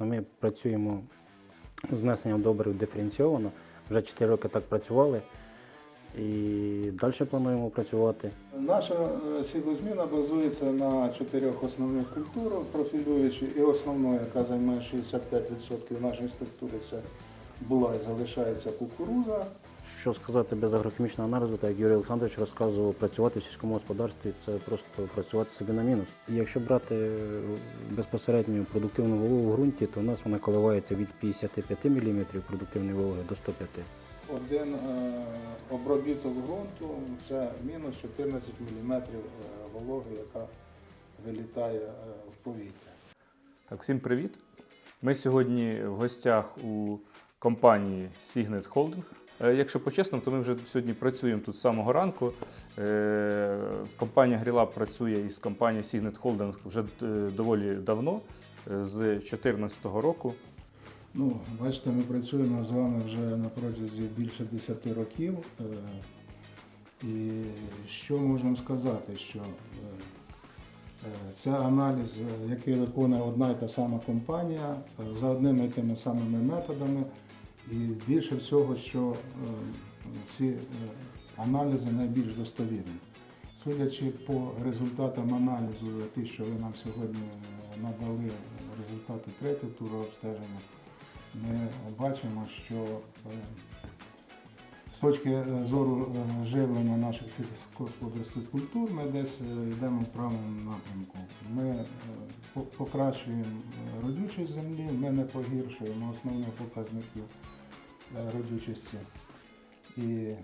Ми працюємо з внесенням добрив диференційовано. Вже 4 роки так працювали і далі плануємо працювати. Наша е, сівозміна базується на чотирьох основних культурах, профілюючи, і основною, яка займає 65% нашої структури, це була і залишається кукуруза. Що сказати без агрохімічного аналізу, так як Юрій Олександрович розказував, працювати в сільському господарстві це просто працювати собі на мінус. І якщо брати е, безпосередньо продуктивну вологу в ґрунті, то у нас вона коливається від 55 мм продуктивної вологи до 105 Один е, обробіток ґрунту це мінус 14 мм вологи, яка вилітає е, в повітря. Так, всім привіт. Ми сьогодні в гостях у компанії Signet Holding. Е, Якщо по-чесному, то ми вже сьогодні працюємо тут з самого ранку. Е, Компанія GrillUp працює із компанією Signet Holding вже е, доволі давно, з 2014 року. Ну, бачите, ми працюємо з вами вже на протязі більше 10 років. І що можемо сказати, що це аналіз, який виконує одна і та сама компанія за одними і тими самими методами. І більше всього, що е, ці е, аналізи найбільш достовірні. Судячи по результатам аналізу, ті, що ви нам сьогодні е, надали результати третього туру обстеження, ми бачимо, що з точки зору живлення наших сільськогосподарських культур ми десь йдемо в правильному напрямку. Ми покращуємо родючість землі, ми не погіршуємо основних показників родючості. І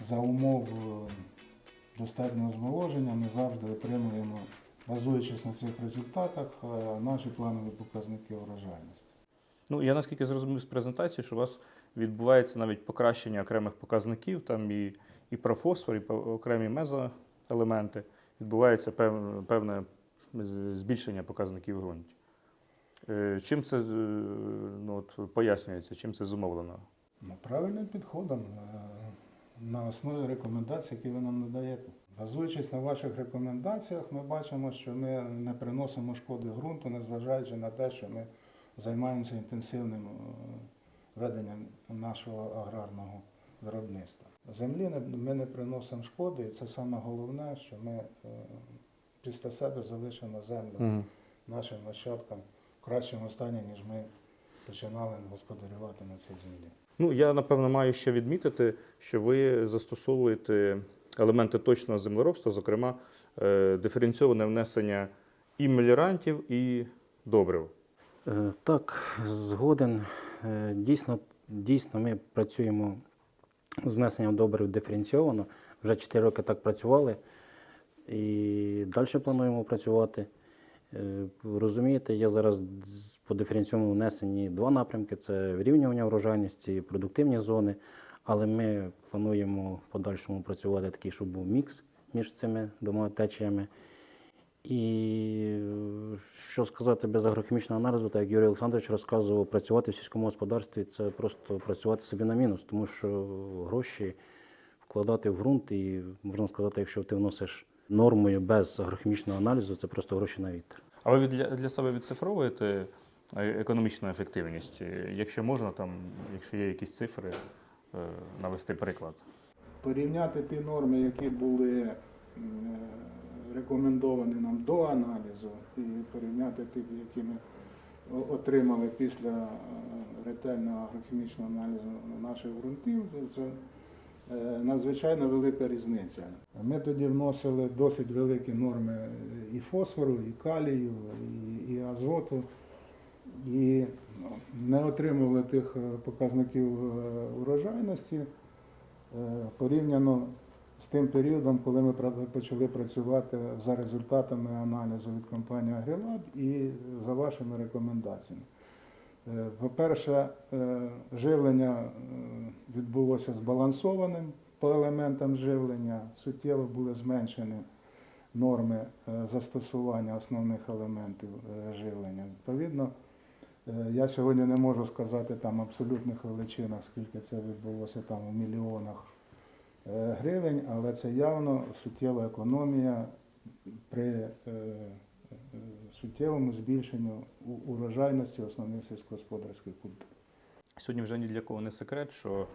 за умов е, достатнього зволоження ми завжди отримуємо, базуючись на цих результатах, е, наші планові показники врожайності. Ну, я наскільки зрозумів з презентації, що у вас відбувається навіть покращення окремих показників, там і, і про фосфор, і окремі мезоелементи. Відбувається пев- певне збільшення показників в ґрунті. Е, Чим це е, ну, от, пояснюється, чим це зумовлено? Ну, правильним підходом е, на основі рекомендацій, які ви нам надаєте. Базуючись на ваших рекомендаціях, ми бачимо, що ми не приносимо шкоди ґрунту, незважаючи на те, що ми займаємося інтенсивним е, веденням нашого аграрного виробництва. Землі ми не приносимо шкоди, і це саме головне, що ми е, після себе залишимо землю нашим нащадкам в кращому стані, ніж ми починали господарювати на цій землі. Ну, я напевно маю ще відмітити, що ви застосовуєте елементи точного землеробства, зокрема е, диференційоване внесення і мелірантів, і добрив. Е, Так, згоден. Е, Дійсно, дійсно, ми працюємо з внесенням добрив диференційовано. Вже 4 роки так працювали і далі плануємо працювати. Е, Розумієте, я зараз по диференційному внесенні два напрямки: це вирівнювання врожайності, і продуктивні зони. Але ми плануємо в подальшому працювати такий, щоб був мікс між цими двома течіями. І е, що сказати без агрохімічного аналізу, так як Юрій Олександрович розказував, працювати в сільському господарстві це просто працювати собі на мінус, тому що гроші вкладати в ґрунт, і можна сказати, якщо ти вносиш нормою без агрохімічного аналізу, це просто гроші на вітер. А ви для, для себе відцифровуєте е, економічну ефективність? Е, Якщо можна, там, якщо є якісь цифри, е, навести приклад. порівняти ті норми, які були рекомендовані нам до аналізу, і порівняти ті, які ми отримали після ретельного агрохімічного аналізу наших ґрунтів, це- надзвичайно велика різниця. Ми тоді вносили досить великі норми і фосфору, і калію, і, і азоту. І ну, не отримували тих е, показників е, урожайності, е, порівняно з тим періодом, коли ми почали працювати за результатами аналізу від компанії Агрилаб і за вашими рекомендаціями. Е, По-перше, е, живлення е, відбулося збалансованим по елементам живлення, суттєво були зменшені норми е, застосування основних елементів е, живлення. Відповідно, Е, Я сьогодні не можу сказати там абсолютних величинах, скільки це відбулося там у мільйонах гривень, але це явно суттєва економія при суттєвому збільшенню урожайності основних сільськогосподарських культур. Сьогодні вже ні для кого не секрет, що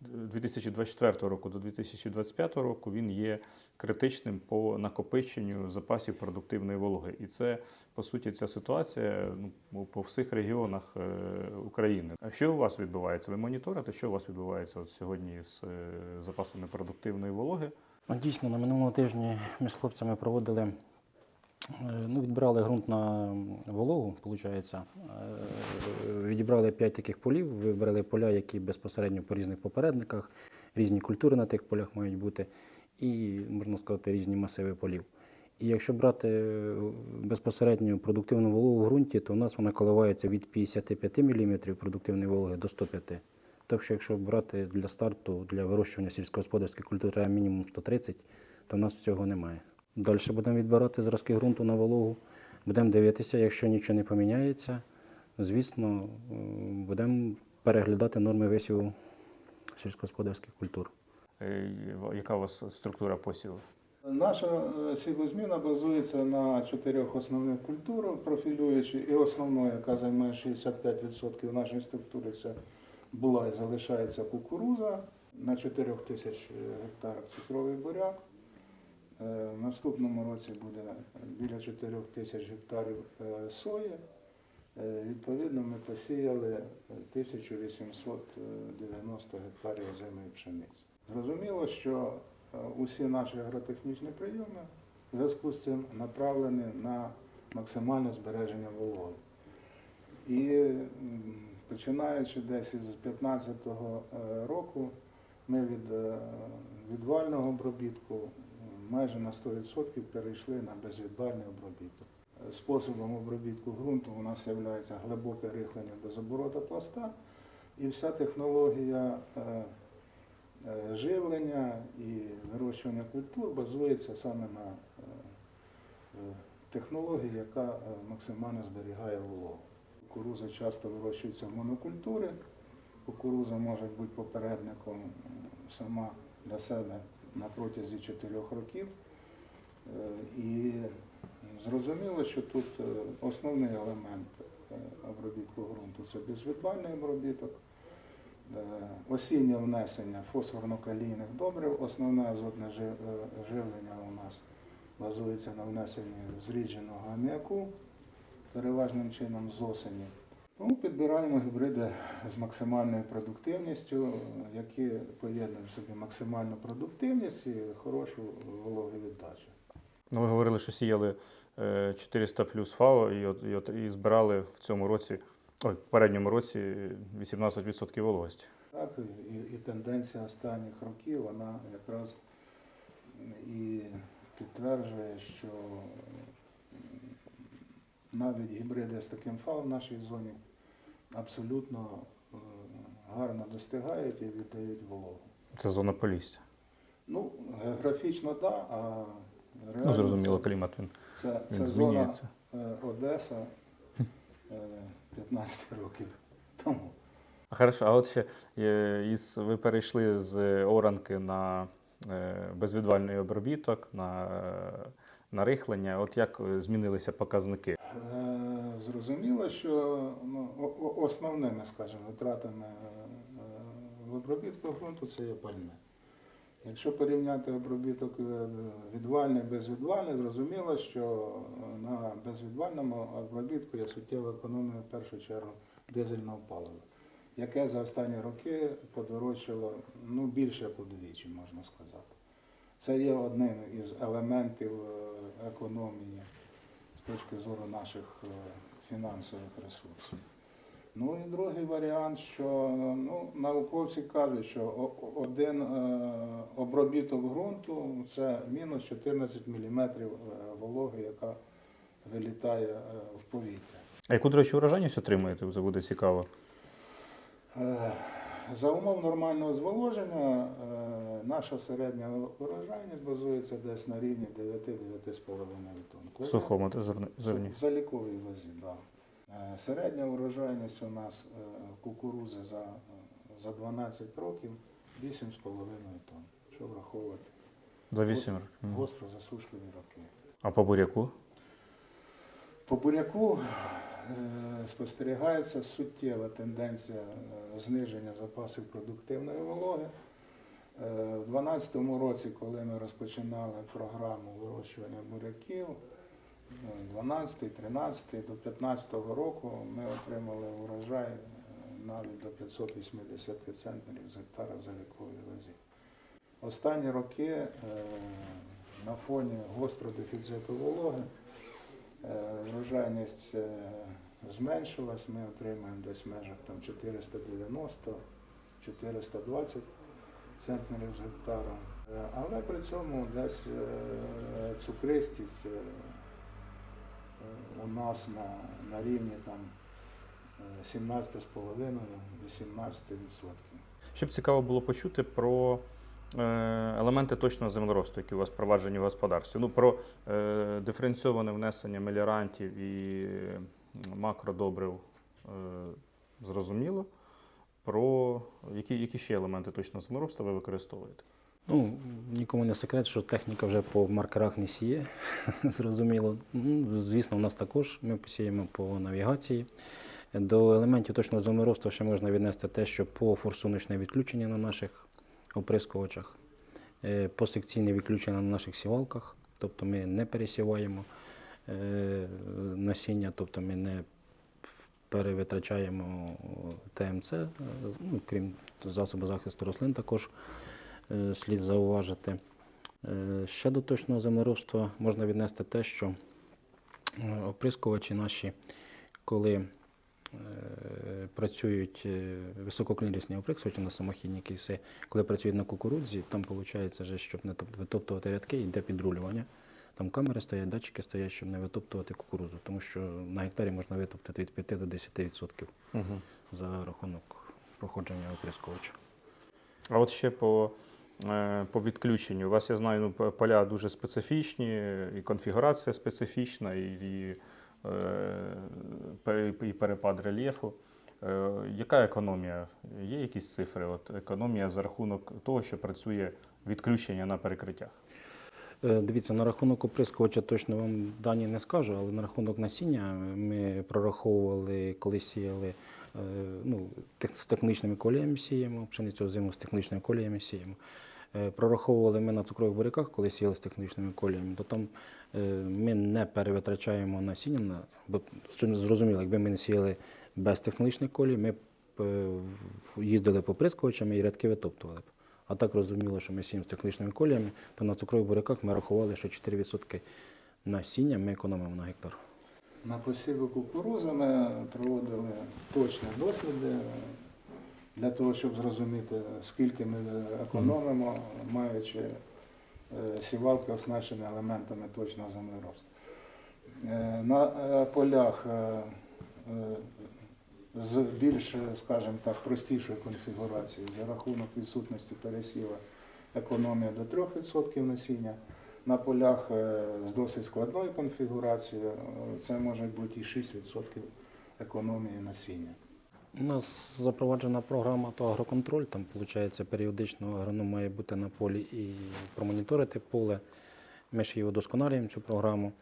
2024 року до 2025 року він є критичним по накопиченню запасів продуктивної вологи. І це, по суті, ця ситуація ну, по всіх регіонах е, України. А що у вас відбувається? Ви моніторите, що у вас відбувається от сьогодні з е, запасами продуктивної вологи? Ну, Дійсно, на минулому тижні ми з хлопцями проводили, е, ну, відбирали ґрунт на вологу, виходить. Відібрали 5 таких полів, вибрали поля, які безпосередньо по різних попередниках, різні культури на тих полях мають бути, і, можна сказати, різні масиви полів. І якщо брати е, безпосередньо продуктивну вологу в ґрунті, то у нас вона коливається від 55 мм продуктивної вологи до 105 Тобто, якщо брати для старту, для вирощування сільськогосподарських культур мінімум 130, то в нас цього немає. Далі будемо відбирати зразки ґрунту на вологу, будемо дивитися, якщо нічого не поміняється, звісно, е, будемо переглядати норми висіву сільськогосподарських культур. Е, Яка у вас структура посіву? Наша е, сівозміна базується на чотирьох основних культурах, профілюючи, і основною, яка займає 65% нашої структури, це була і залишається кукуруза на 4 тисяч гектарах цукровий буряк. Е, В наступному році буде біля 4 тисяч гектарів е, сої. Е, Відповідно, ми посіяли 1890 гектарів озимої пшениці. Зрозуміло, що усі наші агротехнічні прийоми в зв'язку з цим направлені на максимальне збереження вологи. І починаючи десь із 2015 е, року, ми від відвального обробітку майже на 100% перейшли на безвідвальний обробіток. Способом обробітку ґрунту у нас є глибоке рихлення без оборота пласта, і вся технологія е, е, живлення і вирощування культур базується саме на е, технології, яка максимально зберігає вологу. Кукуруза часто вирощується в монокультури. Кукуруза може бути попередником сама для себе на протязі 4 років. Е, І зрозуміло, що тут е, основний елемент е, обробітку ґрунту це безвідвальний обробіток, осіннє внесення фосфорно-калійних добрив, основне азотне живлення у нас базується на внесенні зрідженого аміаку, переважним чином з осені. Тому підбираємо гібриди з максимальною продуктивністю, е, які поєднують в собі максимальну продуктивність і хорошу вологовіддачу. Ну, ви говорили, що сіяли е, 400 плюс ФАО і, от, і, і збирали в цьому році, ой, в передньому році 18% вологості. Так, і, і тенденція останніх років вона якраз і підтверджує, що навіть гібриди з таким фау в нашій зоні абсолютно е, гарно достигають і віддають вологу. Це зона Полісся. Ну, географічно так, да, а реально Ну, зрозуміло, це, клімат він, це, це він зона змінюється. е, Одеса е, 15 років тому. Хорошо, а от ще е, із, ви перейшли з оранки на е, безвідвальний обробіток, на, е, на рихлення. От як е, змінилися показники? Е, Зрозуміло, що ну, основними, скажімо, витратами е, в обробітку ґрунту це є пальне. Якщо порівняти обробіток е, відвальний, безвідвальний, зрозуміло, що на безвідвальному обробітку є суттєва економія в першу чергу дизельного палива, яке за останні роки подорожчало ну, більше як удвічі, можна сказати. Це є одним із елементів е, економії з точки зору наших е, фінансових ресурсів. Ну і другий варіант, що ну, науковці кажуть, що один е, обробіток ґрунту це мінус 14 мм вологи, яка вилітає е, в повітря. А яку, до речі, урожайність отримуєте? Це буде цікаво. Е, За умов нормального зволоження е, наша середня урожайність базується десь на рівні 9-9,5 тонн. В сухому зерні. В заліковій вазі, так. Да. Середня урожайність у нас е, кукурузи за, за 12 років 8,5 тонн. Що враховувати? За 8 років. Гостро засушливі роки. А по буряку? По буряку е, спостерігається суттєва тенденція е, зниження запасів продуктивної вологи. Е, У 2012 році, коли ми розпочинали програму вирощування буряків, ну, 12, 13 до 2015 року ми отримали урожай е, навіть до 580 центнерів з гектара в заліковій вазі. Останні роки е, на фоні гострого дефіциту вологи врожайність зменшилась, ми отримаємо десь в межах там 490-420 центнерів з гектара. Е, Але при цьому десь е, цукристість е, у нас на, на рівні там е, 17,5-18%. Ще б цікаво було почути про елементи точного землеробства, які у вас впроваджені в господарстві. Ну, про диференційоване внесення меліорантів і макродобрив зрозуміло. Про які, які ще елементи точного землеробства ви використовуєте? Ну, нікому не секрет, що техніка вже по маркерах не сіє, зрозуміло. Ну, звісно, у нас також ми посіємо по навігації. До елементів точного землеробства ще можна віднести те, що по форсуночне відключення на наших оприскувачах, е, по секційне відключення на наших сівалках, тобто ми не пересіваємо е, насіння, тобто ми не перевитрачаємо ТМЦ, е, ну, крім засобу захисту рослин також е, слід зауважити. Ще до точного землеробства можна віднести те, що е, оприскувачі наші, коли працюють висококлірісні оприскувачі на самохідні кейси, коли працюють на кукурудзі, там виходить, щоб не витоптувати рядки, йде підрулювання. Там камери стоять, датчики стоять, щоб не витоптувати кукурудзу, тому що на гектарі можна витоптати від 5 до 10% Угу. за рахунок проходження оприскувача. А от ще по, е, по відключенню. У вас, я знаю, ну, поля дуже специфічні, і конфігурація специфічна, і, і, е, і перепад рельєфу. Е, Яка економія? Є якісь цифри? От економія за рахунок того, що працює відключення на перекриттях. Е, Дивіться, на рахунок оприскувача точно вам дані не скажу, але на рахунок насіння ми прораховували, коли сіяли е, ну, з технічними коліями сіємо, пшеницю зиму з технічними коліями сіємо. Е, Прораховували ми на цукрових буряках, коли сіяли з технічними коліями, то там ми не перевитрачаємо насіння, на- бо зрозуміло, якби ми не сіяли без технологічних колій, ми їздили по прискувачами і рядки витоптували б. А так розуміло, що ми сіємо з технічними коліями, то на цукрових буряках ми рахували, що 4% насіння ми економимо на гектар. На посіві кукурузи ми проводили точні досліди для того, щоб зрозуміти, скільки ми економимо, маючи е, сівалки оснащені елементами точного землеробства. Е, На е, полях з більш, скажімо так, простішою конфігурацією за рахунок відсутності пересіва економія до 3% насіння. На полях е, з досить складною конфігурацією е, це може бути і 6% економії насіння. У нас запроваджена програма то агроконтроль. Там, виходить, періодично агроном має бути на полі і промоніторити поле. Ми ж її удосконалюємо цю програму.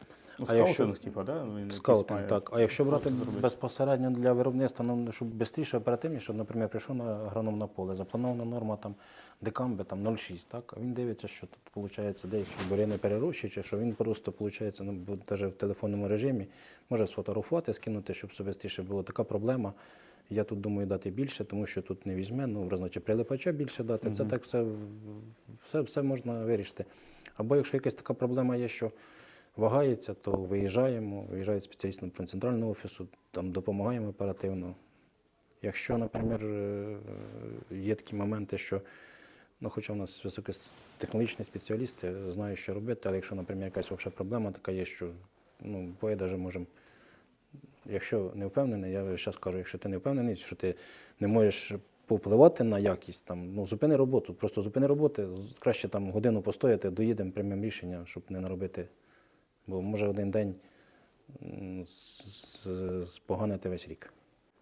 Ну, А якщо- скаутинг, типу, да? Він Скаутинг, має так. А якщо брати зробити. безпосередньо для виробництва, ну, щоб швидше, оперативніше, щоб, наприклад, прийшов на агроном на поле, запланована норма там декамби там 0,6, так? А він дивиться, що тут виходить деякі бурі не перерощуючи, що він просто виходить, ну, навіть в телефонному режимі може сфотографувати, скинути, щоб швидше було така проблема. Я тут думаю дати більше, тому що тут не візьме, ну, чи прилипача більше дати. Це так все, все, все можна вирішити. Або якщо якась така проблема є, що вагається, то виїжджаємо, виїжджають спеціалісти на центрального офісу, там допомагаємо оперативно. Якщо, наприклад, е, є такі моменти, що ну, хоча в нас високотехнологічні спеціалісти знають, що робити, але якщо, наприклад, якась взагалі проблема така є, що ну, буває навіть можемо. Якщо не впевнений, я зараз кажу, якщо ти не впевнений, що ти не можеш повпливати на якість, там, ну, зупини роботу, просто зупини роботи, краще там годину постояти, доїдемо, приймемо рішення, щоб не наробити. Бо може один день споганити весь рік.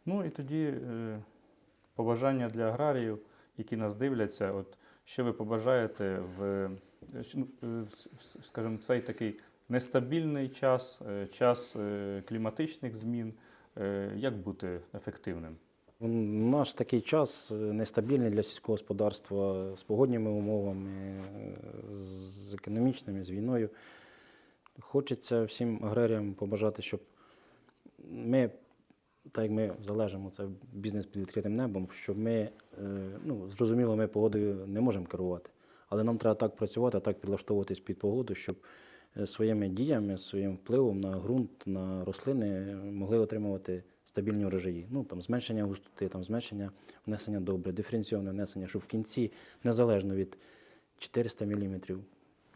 Ну і тоді е, побажання для аграріїв, які нас дивляться, от що ви побажаєте в, е, ну, е, скажімо, цей такий нестабільний час, час кліматичних змін. Як бути ефективним? Наш такий час нестабільний для сільського господарства з погодніми умовами, з економічними, з війною. Хочеться всім аграріям побажати, щоб ми, так як ми залежимо, це бізнес під відкритим небом, щоб ми, е, ну, зрозуміло, ми погодою не можемо керувати. Але нам треба так працювати, так підлаштовуватись під погоду, щоб е, своїми діями, своїм впливом на ґрунт, на рослини могли отримувати стабільні урожаї. Ну, там, зменшення густоти, там, зменшення внесення добре, диференційоване внесення, щоб в кінці, незалежно від 400 мм,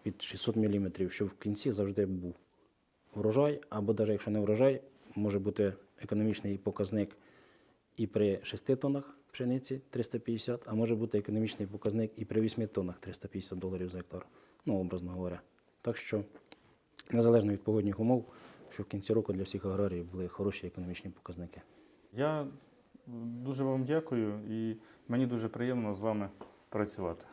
від 600 мм, щоб в кінці завжди був врожай, або навіть якщо не врожай, може бути економічний показник і при 6 тоннах пшениці 350, а може бути економічний показник і при 8 тоннах 350 доларів за гектар, ну, образно говоря. Так що, незалежно від погодних умов, щоб в кінці року для всіх аграріїв були хороші економічні показники. Я дуже вам дякую і мені дуже приємно з вами працювати.